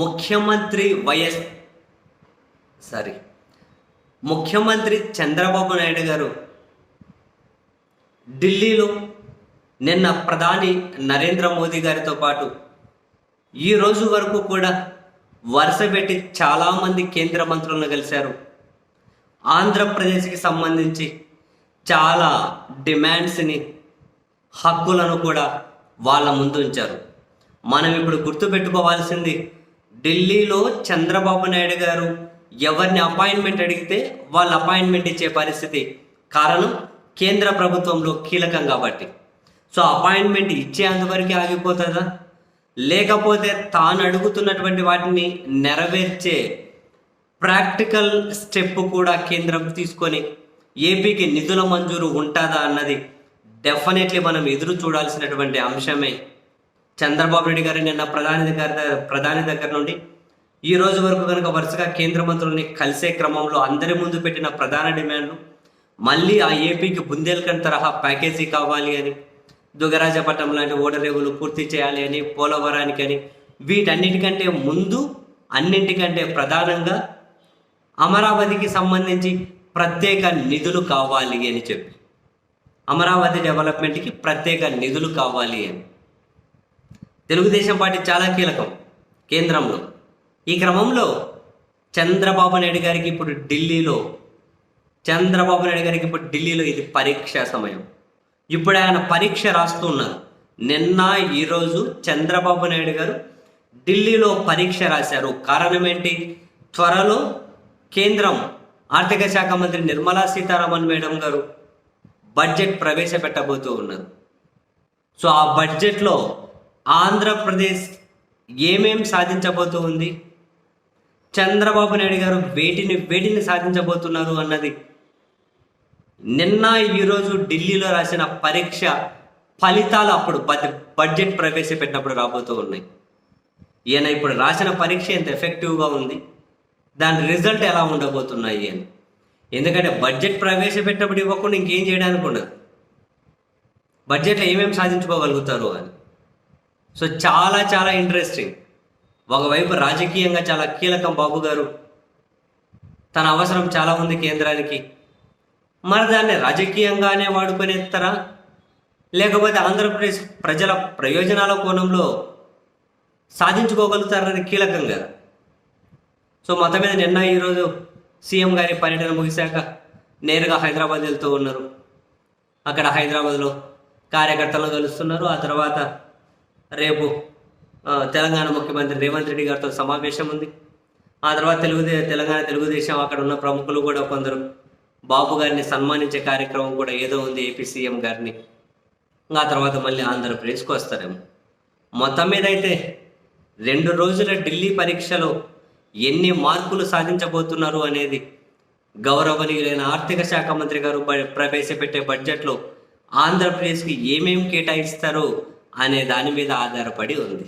ముఖ్యమంత్రి YS sorry ముఖ్యమంత్రి చంద్రబాబు నాయుడు గారు ఢిల్లీలో నిన్న ప్రధాని నరేంద్ర మోదీ గారితో పాటు ఈ రోజు వరకు కూడా వరుస పెట్టి చాలామంది కేంద్ర మంత్రులను కలిశారు. ఆంధ్రప్రదేశ్కి సంబంధించి చాలా డిమాండ్స్ని హక్కులను కూడా వాళ్ళ ముందు ఉంచారు. మనం ఇప్పుడు గుర్తుపెట్టుకోవాల్సింది ఢిల్లీలో చంద్రబాబు నాయుడు గారు ఎవరిని అపాయింట్మెంట్ అడిగితే వాళ్ళు అపాయింట్మెంట్ ఇచ్చే పరిస్థితి కారణం కేంద్ర ప్రభుత్వంలో కీలకం కాబట్టి. సో అపాయింట్మెంట్ ఇచ్చే ఇచ్చేంతవరకు ఆగిపోతుందా? లేకపోతే తాను అడుగుతున్నటువంటి వాటిని నెరవేర్చే ప్రాక్టికల్ స్టెప్ కూడా కేంద్రం తీసుకొని ఏపీకి నిధుల మంజూరు ఉంటుందా అన్నది డెఫినెట్లీ మనం ఎదురు చూడాల్సినటువంటి అంశమే. చంద్రబాబు నాయుడు గారు నిన్న ప్రధాని దగ్గర ప్రధాని దగ్గర నుండి ఈ రోజు వరకు కనుక వరుసగా కేంద్ర మంత్రుల్ని కలిసే క్రమంలో అందరి ముందు పెట్టిన ప్రధాన డిమాండ్లు మళ్ళీ ఆ ఏపీకి బుందేల్ఖండ్ తరహా ప్యాకేజీ కావాలి అని దుగరాజపట్నం లాంటి ఓడరేవులు పూర్తి చేయాలి అని పోలవరానికి అని వీటన్నిటికంటే ముందు అన్నింటికంటే ప్రధానంగా అమరావతికి సంబంధించి ప్రత్యేక నిధులు కావాలి అని చెప్పి. అమరావతి డెవలప్మెంట్కి ప్రత్యేక నిధులు కావాలి అని. తెలుగుదేశం పార్టీ చాలా కీలకం కేంద్రంలో. ఈ క్రమంలో చంద్రబాబు నాయుడు గారికి ఇప్పుడు ఢిల్లీలో చంద్రబాబు నాయుడు గారికి ఇప్పుడు ఢిల్లీలో ఇది పరీక్ష సమయం. ఇప్పుడు ఆయన పరీక్ష రాస్తున్నారు నిన్న ఈరోజు చంద్రబాబు నాయుడు గారు ఢిల్లీలో పరీక్ష రాశారు. కారణం ఏంటి? త్వరలో కేంద్రం ఆర్థిక శాఖ మంత్రి నిర్మలా సీతారామన్ మేడం గారు బడ్జెట్ ప్రవేశపెట్టబోతూ ఉన్నారు. సో ఆ బడ్జెట్లో ఆంధ్రప్రదేశ్ ఏమేం సాధించబోతూ ఉంది? చంద్రబాబు నాయుడు గారు వేటిని వేటిని సాధించబోతున్నారు అన్నది. నిన్న ఈరోజు ఢిల్లీలో రాసిన పరీక్ష ఫలితాలు అప్పుడు బడ్జెట్ ప్రవేశపెట్టినప్పుడు రాబోతూ ఉన్నాయి. ఈయన ఇప్పుడు రాసిన పరీక్ష ఎంత ఎఫెక్టివ్గా ఉంది? దాని రిజల్ట్ ఎలా ఉండబోతున్నాయి అని. ఎందుకంటే బడ్జెట్ ప్రవేశపెట్టినప్పుడు ఇవ్వకుండా ఇంకేం చేయడానికి ఉండదు బడ్జెట్లో ఏమేమి సాధించుకోగలుగుతారు అని. సో చాలా చాలా ఇంట్రెస్టింగ్ ఒకవైపు రాజకీయంగా చాలా కీలకం బాబు గారు. తన అవసరం చాలా ఉంది కేంద్రానికి. మరి దాన్ని రాజకీయంగానే వాడుకునేస్తారా? లేకపోతే ఆంధ్రప్రదేశ్ ప్రజల ప్రయోజనాల కోణంలో సాధించుకోగలుగుతారనేది కీలకం కదా. సో మొత్తం మీద నిన్న ఈరోజు సీఎం గారి పర్యటన ముగిశాక నేరుగా హైదరాబాద్ వెళ్తూ ఉన్నారు. అక్కడ హైదరాబాద్లో కార్యకర్తలను కలుస్తున్నారు. ఆ తర్వాత రేపు తెలంగాణ ముఖ్యమంత్రి రేవంత్ రెడ్డి గారితో సమావేశం ఉంది. ఆ తర్వాత తెలుగుదే తెలంగాణ తెలుగుదేశం అక్కడ ఉన్న ప్రముఖులు కూడా కొందరు. బాబు గారిని సన్మానించే కార్యక్రమం కూడా ఏదో ఉంది ఏపీ సీఎం గారిని. ఇంకా ఆ తర్వాత మళ్ళీ ఆంధ్రప్రదేశ్కి వస్తారేమో. మొత్తం మీద అయితే రెండు రోజుల ఢిల్లీ పరీక్షలో ఎన్ని మార్కులు సాధించబోతున్నారు అనేది గౌరవనీయులైన ఆర్థిక శాఖ మంత్రి గారు ప్రవేశపెట్టే బడ్జెట్లో ఆంధ్రప్రదేశ్కి ఏమేమి కేటాయిస్తారో అనే దాని మీద ఆధారపడి ఉంది.